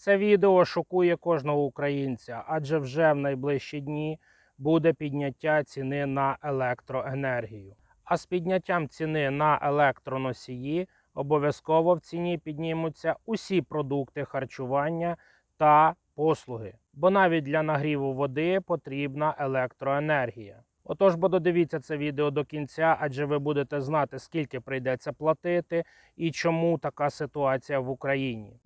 Це відео шокує кожного українця, адже вже в найближчі дні буде підняття ціни на електроенергію. А з підняттям ціни на електроносії обов'язково в ціні піднімуться усі продукти харчування та послуги. Бо навіть для нагріву води потрібна електроенергія. Отож, бо додивіться це відео до кінця, адже ви будете знати, скільки прийдеться платити і чому така ситуація в Україні.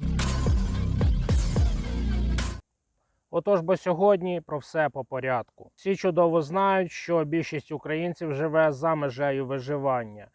Отож, бо сьогодні про все по порядку. Всі чудово знають, що більшість українців живе за межею виживання,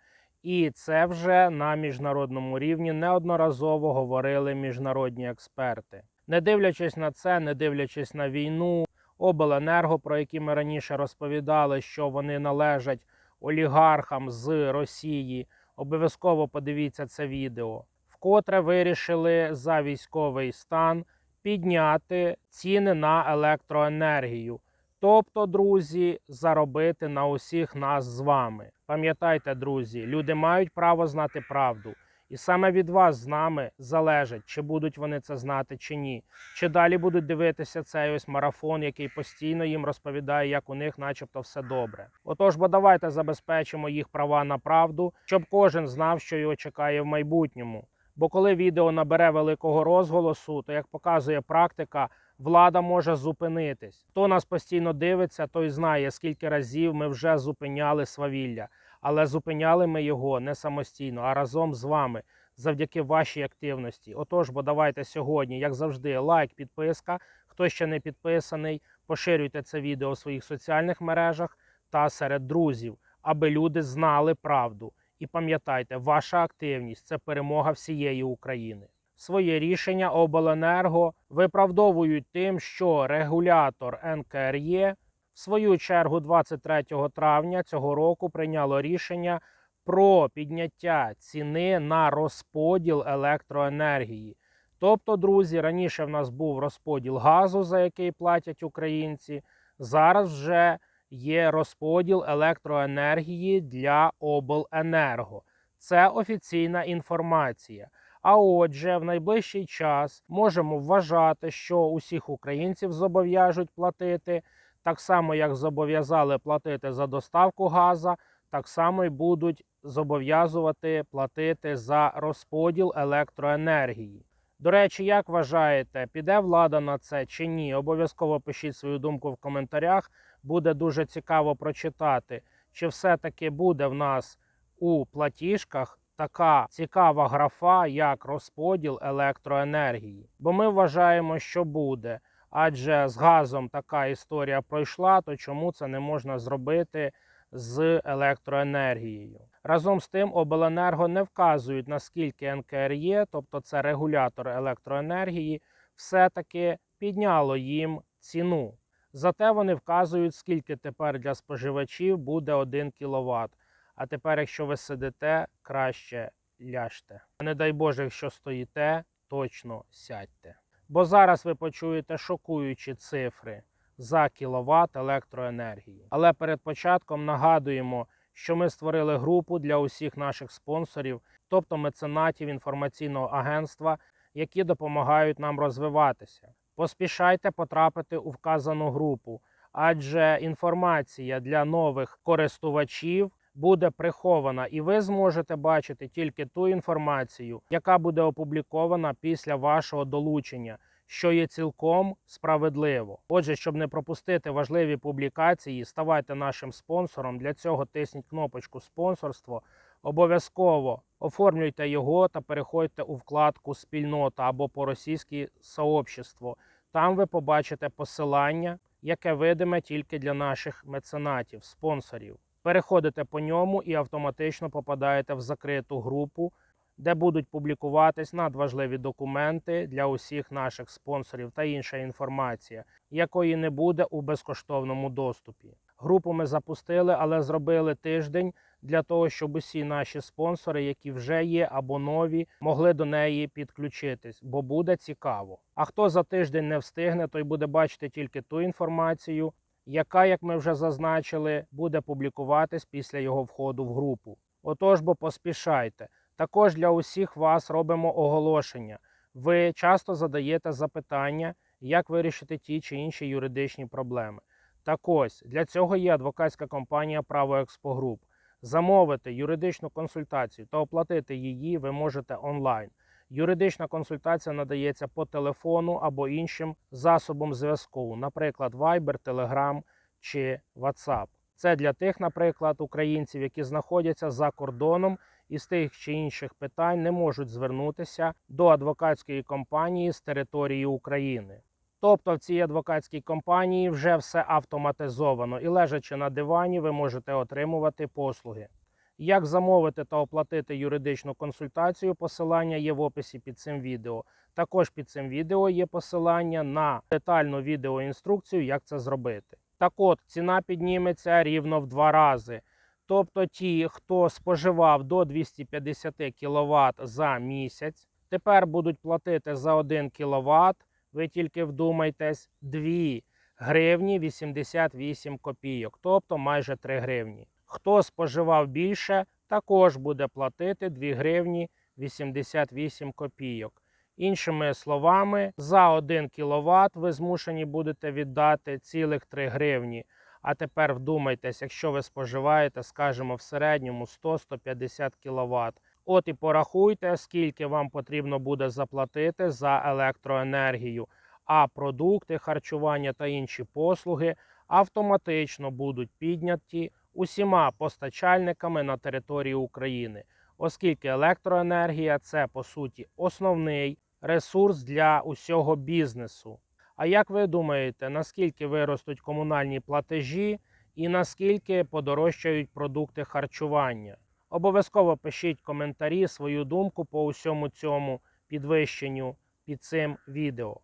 і це вже на міжнародному рівні неодноразово говорили міжнародні експерти. Не дивлячись на це, не дивлячись на війну, обленерго, про які ми раніше розповідали, що вони належать олігархам з Росії. Обов'язково подивіться це відео. Вкотре вирішили за військовий стан підняти ціни на електроенергію. Тобто, друзі, заробити на усіх нас з вами. Пам'ятайте, друзі, люди мають право знати правду. І саме від вас з нами залежить, чи будуть вони це знати чи ні. Чи далі будуть дивитися цей ось марафон, який постійно їм розповідає, як у них, начебто, все добре. Отож, бо давайте забезпечимо їх права на правду, щоб кожен знав, що його чекає в майбутньому. Бо коли відео набере великого розголосу, то як показує практика, влада може зупинитись. Хто нас постійно дивиться, той знає, скільки разів ми вже зупиняли свавілля. Але зупиняли ми його не самостійно, а разом з вами, завдяки вашій активності. Отож, бо давайте сьогодні, як завжди, лайк, підписка. Хто ще не підписаний, поширюйте це відео в своїх соціальних мережах та серед друзів, аби люди знали правду. І пам'ятайте, ваша активність це перемога всієї України. Своє рішення обленерго виправдовують тим, що регулятор НКРЄ в свою чергу 23 травня цього року прийняло рішення про підняття ціни на розподіл електроенергії. Тобто, друзі, раніше в нас був розподіл газу, за який платять українці. Зараз вже є розподіл електроенергії для обленерго. Це офіційна інформація. А отже, в найближчий час можемо вважати, що усіх українців зобов'яжуть платити так само, як зобов'язали платити за доставку газу, так само й будуть зобов'язувати платити за розподіл електроенергії. До речі, як вважаєте, піде влада на це чи ні? Обов'язково пишіть свою думку в коментарях. Буде дуже цікаво прочитати, чи все-таки буде в нас у платіжках така цікава графа, як розподіл електроенергії. Бо ми вважаємо, що буде. Адже з газом така історія пройшла, то чому це не можна зробити з електроенергією? Разом з тим, обленерго не вказують наскільки НКРЄ, тобто це регулятор електроенергії, все-таки підняло їм ціну. Зате вони вказують, скільки тепер для споживачів буде 1 кВт. А тепер, якщо ви сидите, краще ляжте. Не дай Боже, якщо стоїте, точно сядьте. Бо зараз ви почуєте шокуючі цифри за кіловат електроенергії. Але перед початком нагадуємо, що ми створили групу для усіх наших спонсорів, тобто меценатів інформаційного агентства, які допомагають нам розвиватися. Поспішайте потрапити у вказану групу, адже інформація для нових користувачів буде прихована, і ви зможете бачити тільки ту інформацію, яка буде опублікована після вашого долучення, що є цілком справедливо. Отже, щоб не пропустити важливі публікації, ставайте нашим спонсором. Для цього тисніть кнопочку спонсорство. Обов'язково оформлюйте його та переходьте у вкладку Спільнота або по-російськи сообщество. Там ви побачите посилання, яке видиме тільки для наших меценатів, спонсорів. Переходите по ньому і автоматично попадаєте в закриту групу, де будуть публікуватись надважливі документи для усіх наших спонсорів та інша інформація, якої не буде у безкоштовному доступі. Групу ми запустили, але зробили тиждень для того, щоб усі наші спонсори, які вже є або нові, могли до неї підключитись, бо буде цікаво. А хто за тиждень не встигне, той буде бачити тільки ту інформацію, яка, як ми вже зазначили, буде публікуватись після його входу в групу. Отож, бо поспішайте. Також для усіх вас робимо оголошення. Ви часто задаєте запитання, як вирішити ті чи інші юридичні проблеми. Так ось для цього є адвокатська компанія Право Експо Груп. Замовити юридичну консультацію та оплатити її ви можете онлайн. Юридична консультація надається по телефону або іншим засобам зв'язку, наприклад, Viber, Telegram чи WhatsApp. Це для тих, наприклад, українців, які знаходяться за кордоном і з тих чи інших питань не можуть звернутися до адвокатської компанії з території України. Тобто в цій адвокатській компанії вже все автоматизовано і лежачи на дивані, ви можете отримувати послуги. Як замовити та оплатити юридичну консультацію, посилання є в описі під цим відео. Також під цим відео є посилання на детальну відеоінструкцію, як це зробити. Так от, ціна підніметься рівно в два рази. Тобто ті, хто споживав до 250 кВт за місяць, тепер будуть платити за 1 кВт, ви тільки вдумайтесь, 2 гривні 88 копійок, тобто майже 3 гривні. Хто споживав більше, також буде платити 2 гривні 88 копійок. Іншими словами, за 1 кВт ви змушені будете віддати цілих 3 гривні. А тепер вдумайтесь, якщо ви споживаєте, скажімо, в середньому 100-150 кВт. От і порахуйте, скільки вам потрібно буде заплатити за електроенергію. А продукти, харчування та інші послуги автоматично будуть підняті усіма постачальниками на території України, оскільки електроенергія це по суті основний ресурс для усього бізнесу. А як ви думаєте, наскільки виростуть комунальні платежі і наскільки подорожчають продукти харчування? Обов'язково пишіть коментарі свою думку по усьому цьому підвищенню під цим відео.